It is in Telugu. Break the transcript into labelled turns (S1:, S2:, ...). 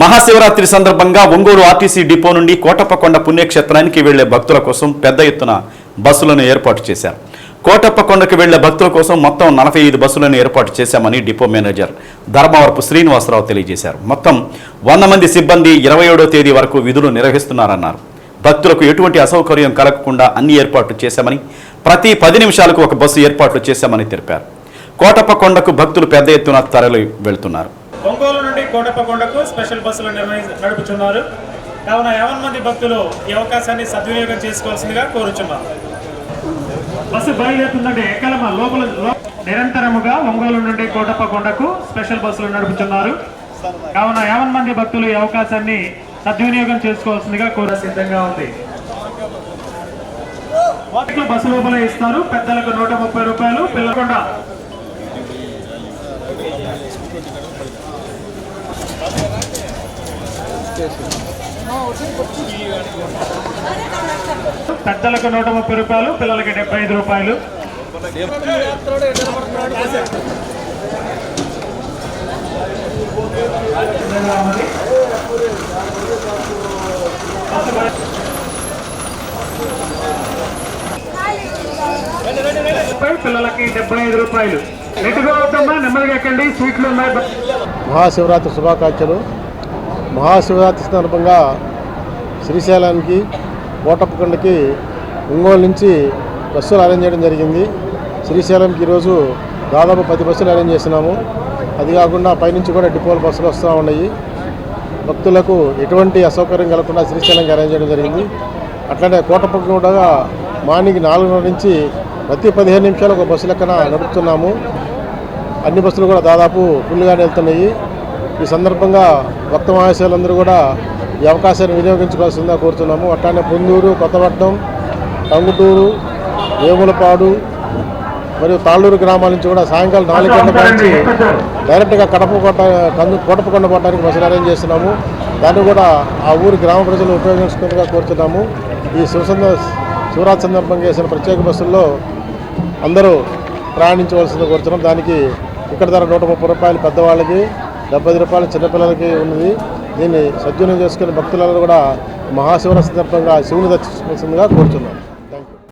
S1: మహాశివరాత్రి సందర్భంగా ఒంగోలు ఆర్టీసీ డిపో నుండి కోటప్పకొండ పుణ్యక్షేత్రానికి వెళ్ళే భక్తుల కోసం పెద్ద ఎత్తున బస్సులను ఏర్పాటు చేశారు. కోటప్పకొండకు వెళ్ళే భక్తుల కోసం మొత్తం నలభై ఐదు బస్సులను ఏర్పాటు చేశామని డిపో మేనేజర్ ధర్మవరపు శ్రీనివాసరావు తెలియజేశారు. మొత్తం వంద మంది సిబ్బంది ఇరవై ఏడో తేదీ వరకు విధులు నిర్వహిస్తున్నారన్నారు. భక్తులకు ఎటువంటి అసౌకర్యం కలగకుండా అన్ని ఏర్పాట్లు చేశామని ప్రతి పది నిమిషాలకు ఒక బస్సు ఏర్పాట్లు చేశామని తెలిపారు. కోటప్పకొండకు భక్తులు పెద్ద ఎత్తున తరలి వెళ్తున్నారు.
S2: ఒంగోలు నుండి కోటప్పకొండకు స్పెషల్ బస్సులు నిర్వహి నడుపుతున్నారు. కావున యావన్ మంది భక్తులు ఈ అవకాశాన్ని సద్వినియోగం చేసుకోవాల్సిందిగా కోరుచున్నారు బస్సు బయలుదేరుతుందంటే ఎక్కలమ్మ లోపల లో- నిరంతరముగా ఒంగోలు నుండి కోటప్పకొండకు స్పెషల్ బస్సులు నడుపుతున్నారు. కావున యావన్ మంది భక్తులు ఈ అవకాశాన్ని సద్వినియోగం చేసుకోవాల్సిందిగా కోర సిద్ధంగా ఉంది. బస్సు లోపల ఇస్తారు. పెద్దలకు నూట ముప్పై రూపాయలు పిల్లకుండా పెద్దలకు నూట ముప్పై రూపాయలు పిల్లలకి డెబ్బై ఐదు రూపాయలు. పిల్లలకి డెబ్బై ఐదు రూపాయలు. నెట్టుగా అవుతామా నెమ్మదిగా ఎక్కండి. సీట్లు ఉన్నాయి.
S3: మహాశివరాత్రి శుభాకాంక్షలు. మహాశివరాత్రి సందర్భంగా శ్రీశైలానికి కోటప్పకొండకి ఒంగోలు నుంచి బస్సులు అరేంజ్ చేయడం జరిగింది. శ్రీశైలంకి ఈరోజు దాదాపు పది బస్సులు అరేంజ్ చేసినాము అది కాకుండా పైనుంచి కూడా డిపోల బస్సులు వస్తూ ఉన్నాయి. భక్తులకు ఎటువంటి అసౌకర్యం కలగకుండా శ్రీశైలంకి అరేంజ్ చేయడం జరిగింది. అట్లనే కోటప్పకొండ కూడా మార్నింగ్ నాలుగున్నర నుంచి ప్రతి పదిహేను నిమిషాలు ఒక బస్సు లెక్కన నడుపుతున్నాము. అన్ని బస్సులు కూడా దాదాపు ఫుల్గానే వెళ్తున్నాయి. ఈ సందర్భంగా భక్త మహాశయులందరూ కూడా ఈ అవకాశాన్ని వినియోగించుకోవాల్సిందిగా కోరుతున్నాము. అట్లానే పొందూరు కొత్తపట్నం టంగుటూరు వేములపాడు మరియు తాళ్ళూరు గ్రామాల నుంచి కూడా సాయంకాలం నాలుగు గంటల నుంచి డైరెక్ట్గా కడప కొట్ట కందు కోటపకొండ పోవడానికి బస్సులు అరేంజ్ చేస్తున్నాము. దాన్ని కూడా ఆ ఊరి గ్రామ ప్రజలు ఉపయోగించుకునేట్టుగా కోరుతున్నాము. ఈ శివసంద శివరాత్రి సందర్భంగా చేసిన ప్రత్యేక బస్సుల్లో అందరూ ప్రయాణించవలసింది కోరుతున్నాం. దానికి ఇక్కడ ధర నూట ముప్పై రూపాయలు పెద్దవాళ్ళకి డెబ్బై రూపాయలు చిన్నపిల్లలకి ఉన్నది. దీన్ని సద్వినియోగం చేసుకునే భక్తులందరూ కూడా మహాశివరాత్రి సందర్భంగా శివుని దర్శించవలసిందిగా కోరుతున్నాను